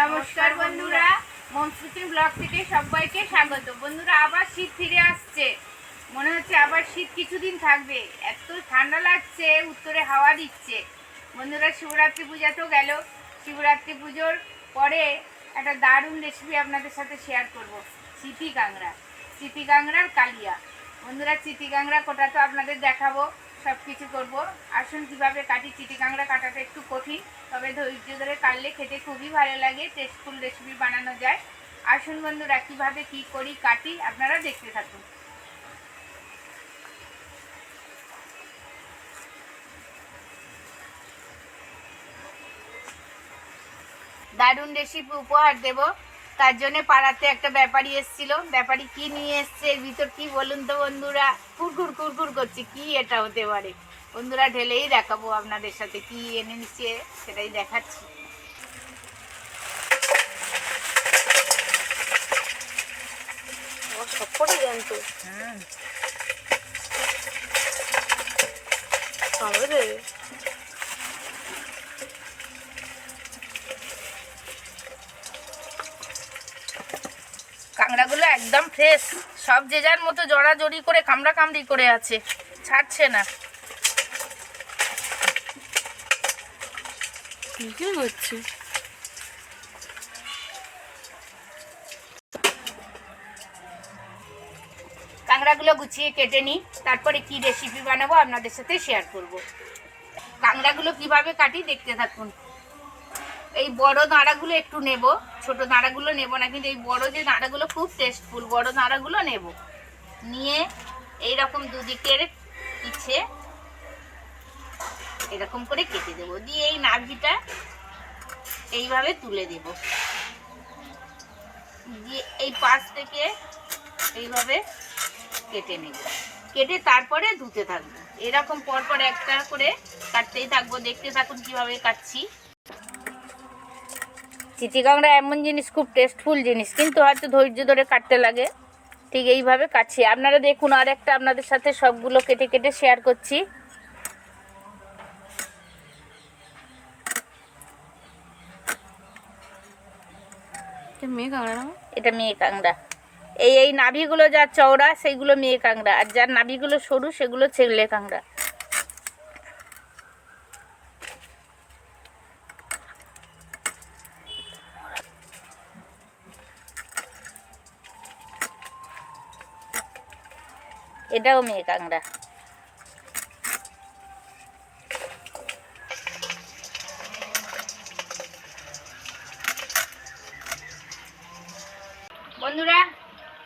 নমস্কার বন্ধুরা। মনসুচি ব্লগ থেকে সবাইকে স্বাগত। বন্ধুরা, আবার শীত ফিরে আসছে। মনে হচ্ছে আবার শীত কিছুদিন থাকবে। এত ঠান্ডা লাগছে, উত্তরে হাওয়া দিচ্ছে। বন্ধুরা, শিবরাত্রি পূজা তো গেল। শিবরাত্রি পুজোর পরে একটা দারুণ রেসিপি আপনাদের সাথে শেয়ার করব। চিতি কাংড়া চিতি কাংড়ার কালিয়া। বন্ধুরা চিতি কাংড়া কোটা তো আপনাদের দেখাবো। সব কিছু করব। আসুন, কীভাবে কাটি চিটি কাংড়া কাটাটা একটু কঠিন, তবে ধৈর্য ধরে কাটলে খেতে খুবই ভালো লাগে টেস্টফুল রেসিপি বানানো যায়। আসুন বন্ধুরা, কীভাবে কী করি, কাটি আপনারা দেখতে থাকুন। দারুণ রেসিপি উপহার দেব। তার জন্য পাড়াতে একটা ব্যাপারী এসেছিল। ব্যাপারী কি নিয়ে এসছে? এর ভিতর কি বলুন তো বন্ধুরা? কুরকুর কুরকুর করছে। কি এটা হতে পারে? বন্ধুরা ঢেলেই দেখাবো আপনাদের সাথে। কি এনে নিচ্ছে সেটাই দেখাচ্ছি। হুম কামড়ে দেবে কাঁকড়াগুলো একদম ফ্রেশ সব যে যার মতো জড়াজড়ি করে কামড়া কামড়ি করে আছে। ছাড়ছে না। হচ্ছে? কাঁকড়াগুলো গুছিয়ে কেটে নিই। তারপরে কি রেসিপি বানাবো আপনাদের সাথে শেয়ার করব। কাঁকড়াগুলো কীভাবে কাটি দেখতে থাকুন। এই বড় দাঁড়াগুলো একটু নেব। ছোট দাঁড়াগুলো নেব না, কিন্তু এই বড় যে দাঁড়াগুলো খুব টেস্টফুল বড় দাঁড়াগুলো নেব। নিয়ে এই রকম দুদিকের পিছে এরকম করে কেটে দেব। দিয়ে এই নাভিটা এইভাবে তুলে দেব। দিয়ে এই পাশ থেকে এইভাবে কেটে নেব। কেটে তারপরে ধুতে থাকব। এরকম পরপর একটা করে কাটতেই থাকব। দেখতে থাকুন কীভাবে কাটছি। চিচিকাংড়া এমন জিনিস খুব টেস্টফুল জিনিস। কিন্তু হয়তো ধৈর্য ধরে কাটতে লাগে। ঠিক এইভাবে কাটছি। আপনারা দেখুন আর একটা আপনাদের সাথে সবগুলো কেটে কেটে শেয়ার করছি। এটা মেয়ে কাংড়া এই এই নাভিগুলো যা চওড়া সেইগুলো মেয়ে কাংড়া আর যার নাভিগুলো সরু সেগুলো ছেলে কাংড়া এটাও মেয়ে কাংড়া বন্ধুরা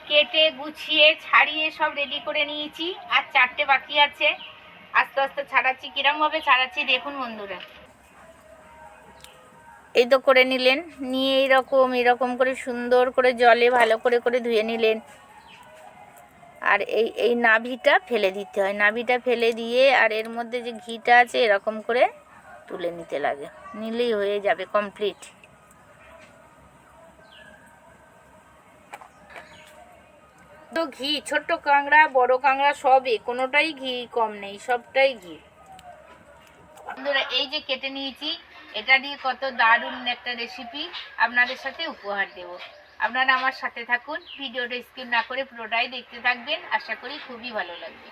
কেটে গুছিয়ে ছাড়িয়ে সব রেডি করে নিয়েছি। আর চারটে বাকি আছে। আস্তে আস্তে ছাড়াচ্ছি। কিরমভাবে ছাড়াচ্ছি দেখুন বন্ধুরা। এই তো করে নিলেন। নিয়ে এইরকম এরকম করে সুন্দর করে জলে ভালো করে করে ধুয়ে নিলেন। আর এই এই নাভিটা ফেলে দিতে হয়। নাভিটা ফেলে দিয়ে আর এর মধ্যে যে ঘিটা আছে এরকম করে তুলে নিতে লাগে। নিলেই হয়ে যাবে কমপ্লিট তো ঘি, ছোট্ট কাঁকড়া, বড় কাঁকড়া সবই, কোনোটাই ঘি কম নেই, সবটাই ঘি। বন্ধুরা, এই যে কেটে নিয়েছি, এটা দিয়ে কত দারুণ একটা রেসিপি আপনাদের সাথে উপহার দেব। আপনারা আমার সাথে থাকুন। ভিডিওটা স্কিপ না করে পুরোটাই দেখতে থাকবেন। আশা করি খুবই ভালো লাগবে।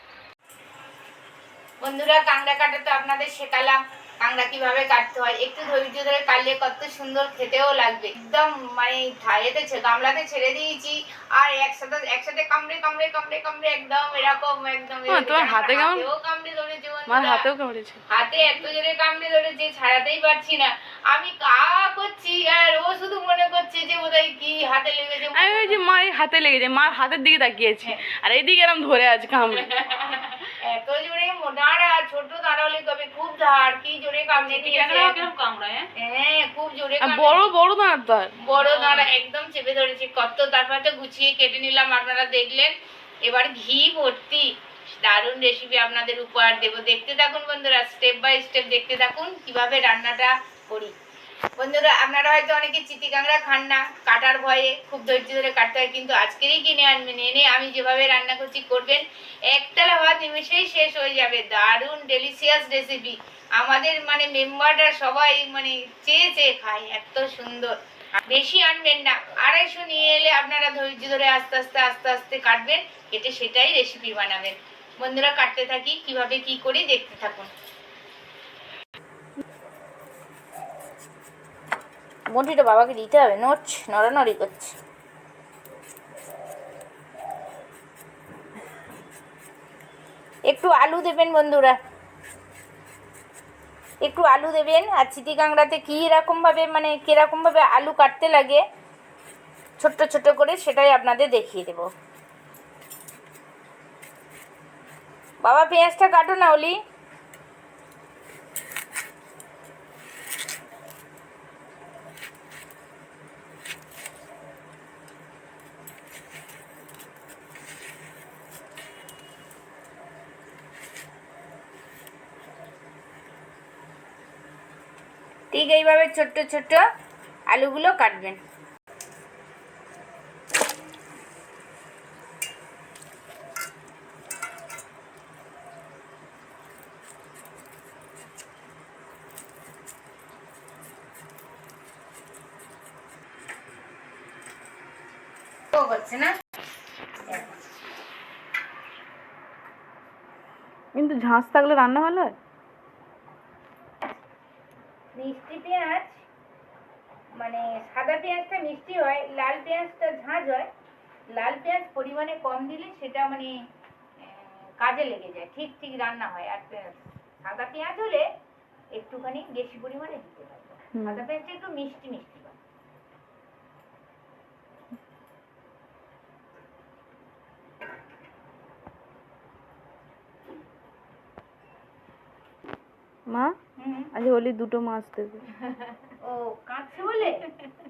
বন্ধুরা, কাঁকড়া কাটা তো আপনাদের শেখালাম। কাঁকড়া কীভাবে কাটতে হয় একটু ধৈর্য ধরে কাটলে কত সুন্দর খেতেও লাগবে। একদম মানে থাইয়েতে গামলাতে ছেড়ে দিয়েছি আর একসাথে একসাথে কামড়ে কামড়ে কামড়ে কামড়ে একদম এরকম একদম হ্যাঁ, তোমার হাতে কামড়ে ধরেছে আমার হাতেও কামড়েছে। হাতে এত জোরে কামড়ে ধরেছে ছাড়াতেই পারছি না। আমি কা করছি আর ও শুধু মনে করছে যে বোধহয় কি হাতে লেগেছে। আমি ওই যে মার হাতে লেগেছে মার হাতের দিকে তাকিয়েছি। আর এইদিকে এরম ধরে আছে কামড়ে। এত জোরে মোটারা ছোট দাঁড়ালে তবে খুব ধার। কি জোরে কামড়ে দিয়েছে। হ্যাঁ? খুব জোরে কামড়ে বড় বড় দাঁড় তার। বড় দাঁড়া একদম চেপে ধরেছে। কত তারপর তো গুছিয়ে কেটে নিলাম আপনারা দেখলেন। এবার ঘি ভর্তি। দারুণ রেসিপি আপনাদের উপহার দেবো। দেখতে থাকুন বন্ধুরা স্টেপ বাই স্টেপ দেখতে থাকুন কীভাবে রান্নাটা করি। বন্ধুরা, আপনারা হয়তো অনেকে চিতি কাঁকড়া খান না, কাটার ভয়ে, খুব ধৈর্য ধরে কাটতে হয়, কিন্তু আজকেরই কিনে আনবেন, এনে আমি যেভাবে রান্না করছি, করবেন, একতলা ভাত নিমেষেই শেষ হয়ে যাবে, দারুণ ডেলিশিয়াস রেসিপি আমাদের মানে মেম্বাররা সবাই মানে চেয়ে চেয়ে খায়, এত সুন্দর। বেশি আনবেন না, আড়াইশো নিয়ে এলে আপনারা ধৈর্য ধরে আস্তে আস্তে আস্তে আস্তে কাটবেন, কেটে সেটাই রেসিপি বানাবেন। বন্ধুরা, কাটতে থাকি, কীভাবে কি করি দেখতে থাকুন। বটিটা বাবাকে দিতে হবে। নড়ছ নড়ানড়ি করছে। একটু আলু দেবেন বন্ধুরা। একটু আলু দেবেন। আর চিটি কাঁকড়াতে কী রকমভাবে মানে কীরকমভাবে আলু কাটতে লাগে, ছোট্ট ছোট করে সেটাই আপনাদের দেখিয়ে দেব। বাবা, পেঁয়াজটা কাটো না, অলি। ঠিক এইভাবে ছোট্ট ছোট্ট আলুগুলো কাটবেন। কিন্তু ঝাঁস থাকলে রান্না ভালো হয়? মিষ্টি পেঁয়াজ মানে সাদা পেঁয়াজটা মিষ্টি হয় লাল পেঁয়াজটা ঝাঁঝ হয়। লাল পেঁয়াজ পরিমাণে কম দিলে সেটা মানে কাজে লেগে যায় ঠিক ঠিক রান্না হয়। আর সাদা পেঁয়াজ হলে একটুখানি বেশি পরিমাণে দিতে পারবে। সাদা পেঁয়াজটা একটু মিষ্টি মিষ্টি হয়। মা? হুম আজ হোলি দুটো মাছ দেবে। ও কাঁদছে বলে?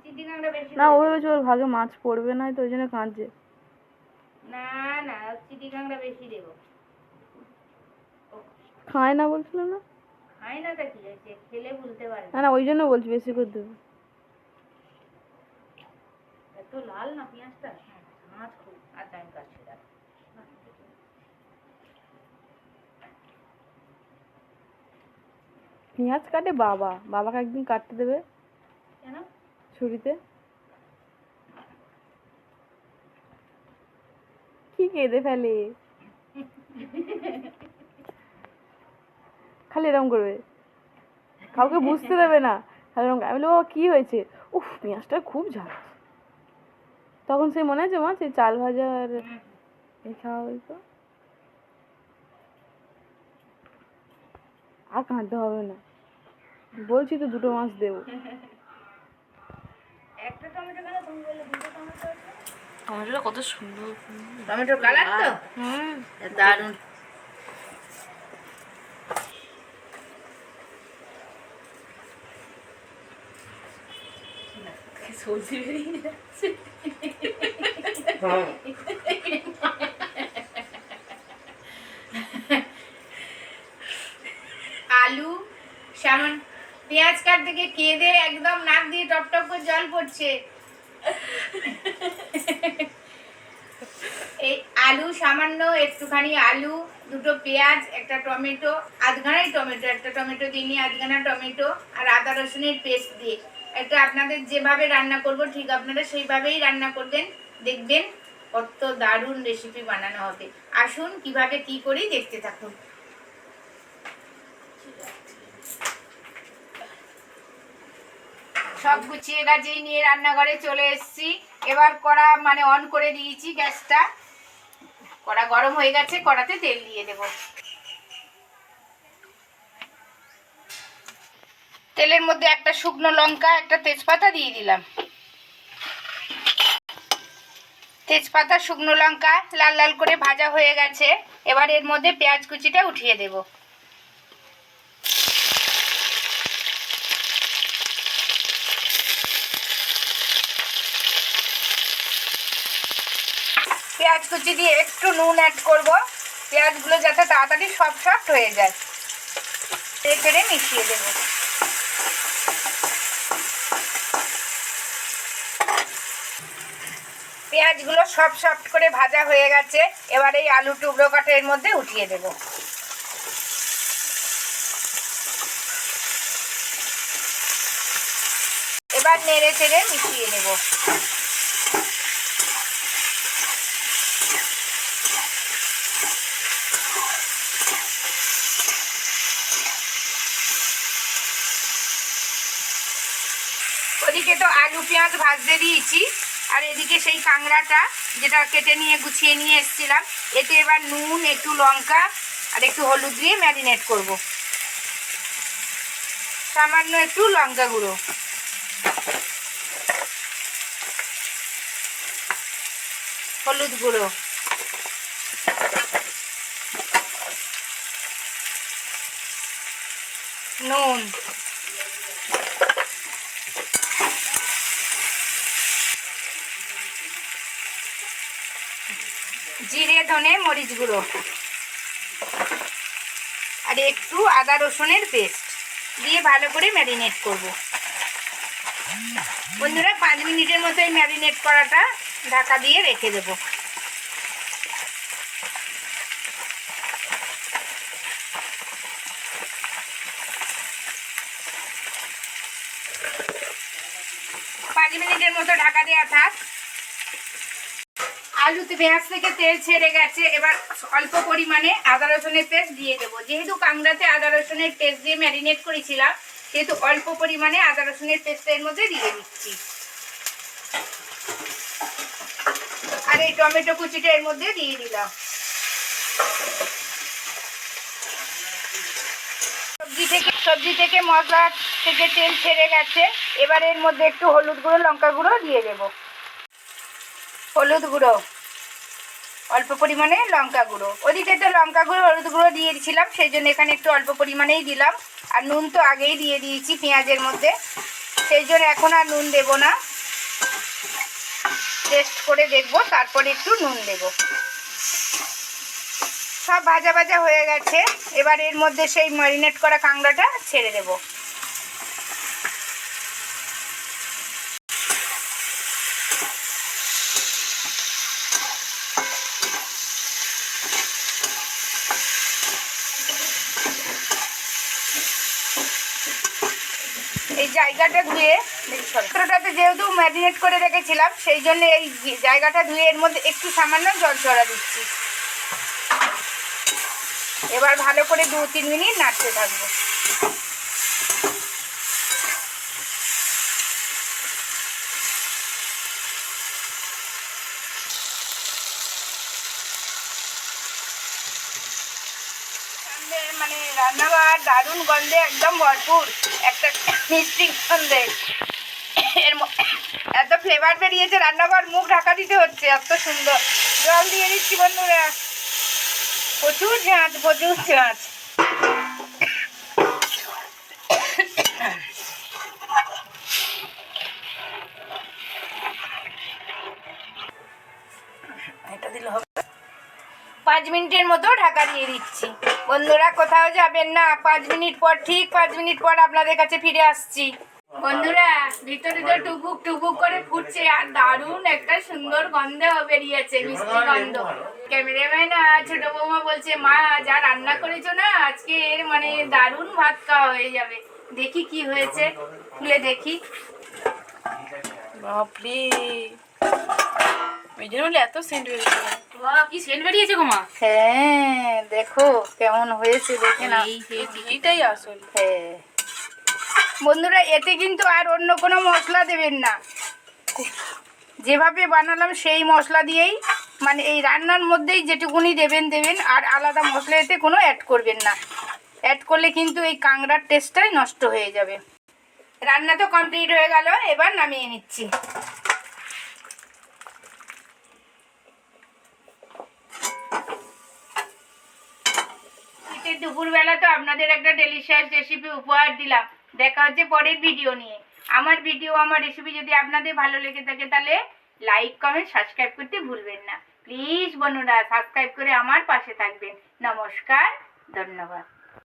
চিটি কাঁকড়া বেশি না ও ভেবেছে ওর ভাগে মাছ পড়বে না তো ওই জন্য কাঁদছে। না না চিটি কাঁকড়া বেশি দেবো। খায় না বলছিল না? খায় না তা কি হয়েছে খেলে বলতে পারে না না ওই জন্য বলছি বেশি করে দেবে। এত লাল না পেঁয়াজটা মাছ খুব আর টাইম কাটছে দাঁড়া। পেঁয়াজ কাটে বাবা। বাবাকে একদিন কাটতে দেবে কেন? ছুরিতে। কি কেঁদে ফেলে? খালি এরকম করবে। কাউকে বুঝতে দেবে না। খালি এরকম আমি বলি, বাবা কি হয়েছে? উফ পেঁয়াজটা খুব ঝাল। তখন সে মনে আছে মা সেই চাল ভাজা আর এই খাওয়া হইতো আর কাঁদতে হবে না। বলছি তো দুটো মাছ দেবো। একটা টমেটো কেন তুমি বললে দুটো টমেটো টমেটোটা কত সুন্দর। টমেটো কালার তো? হুম। দারুণ। সবজি বেরিয়ে যাচ্ছে আলু সামান কাটতে গিয়ে কেঁদে একদম নাক দিয়ে টপ টপ করে জল পড়ছে। এই আলু, সামান্য একটুখানি আলু, দুটো পেঁয়াজ, একটা টমেটো, আধখানাই টমেটো, একটা টমেটো দিইনি, আধখানা টমেটো আর আদা রসুনের পেস্ট দিয়ে। এটা আপনাদের যেভাবে রান্না করব, ঠিক আপনারা সেইভাবেই রান্না করবেন, দেখবেন কত দারুণ রেসিপি বানানো হবে। আসুন, কীভাবে কি করি দেখতে থাকুন। সব গুছিয়ে গাছিয়ে নিয়ে রান্নাঘরে চলে এসেছি। এবার কড়া মানে অন করে দিয়েছি গ্যাসটা। কড়া গরম হয়ে গেছে, কড়াতে তেল দিয়ে দেব। তেলের মধ্যে একটা শুকনো লঙ্কা, একটা তেজপাতা দিয়ে দিলাম। তেজপাতা, শুকনো লঙ্কা লাল লাল করে ভাজা হয়ে গেছে। এবার এর মধ্যে পেঁয়াজ কুচিটা উঠিয়ে দেবো পেঁয়াজ কুচি দিয়ে একটু নুন অ্যাড করব। পেঁয়াজগুলো যাতে তাড়াতাড়ি সব সফট হয়ে যায়। ছেড়ে মিশিয়ে দেব। পেঁয়াজগুলো সব সফট করে ভাজা হয়ে গেছে। এবার এই আলু টুকরো কাটা এর মধ্যে উঠিয়ে দেব। এবার নেড়ে চেড়ে মিশিয়ে নেব ওদিকে তো আলু, পেঁয়াজ ভাজতে দিয়েছি। আর এদিকে সেই কাংড়াটা যেটা কেটে নিয়ে গুছিয়ে নিয়ে এসেছিলাম, এতে এবার নুন, একটু লঙ্কা আর একটু হলুদ দিয়ে ম্যারিনেট করব। সামান্য একটু লঙ্কা গুঁড়ো। হলুদ গুঁড়ো। নুন। জিরে, ধনে, মরিচ গুঁড়ো। আর একটু আদা রসুনের পেস্ট দিয়ে ভালো করে ম্যারিনেট করব। বন্ধুরা, পাঁচ মিনিটের মতো এই ম্যারিনেট করাটা ঢাকা দিয়ে রেখে দেব। পাঁচ মিনিটের মতো ঢাকা দেওয়া থাক। আলুতে পেঁয়াজ থেকে তেল ছেড়ে গেছে, এবার অল্প পরিমাণে আদা রসুনের পেস্ট দিয়ে দেবো। যেহেতু কাংড়াতে আদা রসুনের পেস্ট দিয়ে ম্যারিনেট করেছিলাম সেহেতু অল্প পরিমাণে আদা, রসুনের পেস্ট এর মধ্যে দিয়ে দিচ্ছি। আর এই টমেটো কুচিটা এর মধ্যে দিয়ে দিলাম। সবজি থেকে সবজি থেকে মশলা থেকে তেল ছেড়ে গেছে। এবার এর মধ্যে একটু হলুদ গুঁড়ো, লঙ্কা গুঁড়ো দিয়ে দেবো। হলুদ গুঁড়ো। অল্প পরিমাণে লঙ্কা গুঁড়ো। ওদিকে তো লঙ্কা গুঁড়ো, হলুদ গুঁড়ো দিয়ে দিয়েছিলাম সেই জন্য এখানে একটু অল্প পরিমাণেই দিলাম। আর নুন তো আগেই দিয়ে দিয়েছি পেঁয়াজের মধ্যে। সেই জন্য এখন আর নুন দেব না। টেস্ট করে দেখব, তারপরে একটু নুন দেব। সব ভাজা ভাজা হয়ে গেছে। এবার এর মধ্যে সেই ম্যারিনেট করা কাঁকড়াটা ছেড়ে দেবো। জায়গাটা ধুয়ে ছোটোটাতে যেহেতু ম্যারিনেট করে রেখেছিলাম, সেই জন্য এই জায়গাটা ধুয়ে এর মধ্যে একটু সামান্য জল ছড়া দিচ্ছি। এবার ভালো করে দু তিন মিনিট নাড়তে থাকব। মানে রান্নাঘর দারুণ গন্ধে একদম ভরপুর। একটা মিষ্টি গন্ধে। এর এত ফ্লেভার বেরিয়েছে, রান্নাঘর মুখ ঢাকা দিতে হচ্ছে, এত সুন্দর। জল দিয়ে দিচ্ছি বন্ধুরা। প্রচুর ঝাঁচ প্রচুর ঝাঁচ পাঁচ মিনিটের মতো ঢাকা দিয়ে দিচ্ছি। বন্ধুরা, কোথাও যাবেন না। পাঁচ মিনিট পর, ঠিক পাঁচ মিনিট পর আপনাদের কাছে ফিরে আসছি। বন্ধুরা, ভিতরে তো টুকুক টুকুক করে ফুটছে, আর দারুণ একটা সুন্দর গন্ধ বেরিয়েছে, মিষ্টি গন্ধ। ক্যামেরাম্যান ছোট বৌমা বলছে, মা, যা রান্না করেছ না, আজকে এর মানে দারুণ ভাত খাওয়া হয়ে যাবে। দেখি কি হয়েছে। খুলে দেখি। বাপরে। ওই জন্য এত সেন্ট বেরিয়েছে বাহ, কি সেন্ট বেরিয়েছে গো মা? হ্যাঁ দেখো কেমন হয়েছে দেখে না এইটাই আসল। হ্যাঁ। বন্ধুরা এতে কিন্তু আর অন্য কোনো মশলা দেবেন না। যেভাবে বানালাম সেই মশলা দিয়েই মানে এই রান্নার মধ্যেই যেটুকুনি দেবেন দেবেন আর আলাদা মশলা এতে কোনো অ্যাড করবেন না। অ্যাড করলে কিন্তু এই কাংড়ার টেস্টটাই নষ্ট হয়ে যাবে। রান্না তো কমপ্লিট হয়ে গেল এবার নামিয়ে নিচ্ছি। দুপুরবেলা তো আপনাদের একটা ডেলিশিয়াস রেসিপি উপহার দিলাম। দেখা হচ্ছে পরের ভিডিও নিয়ে। আমার ভিডিও আমার রেসিপি যদি আপনাদের ভালো লেগে থাকে তাহলে লাইক কমেন্ট সাবস্ক্রাইব করতে ভুলবেন না। প্লিজ বন্ধুরা সাবস্ক্রাইব করে আমার পাশে থাকবেন। নমস্কার, ধন্যবাদ।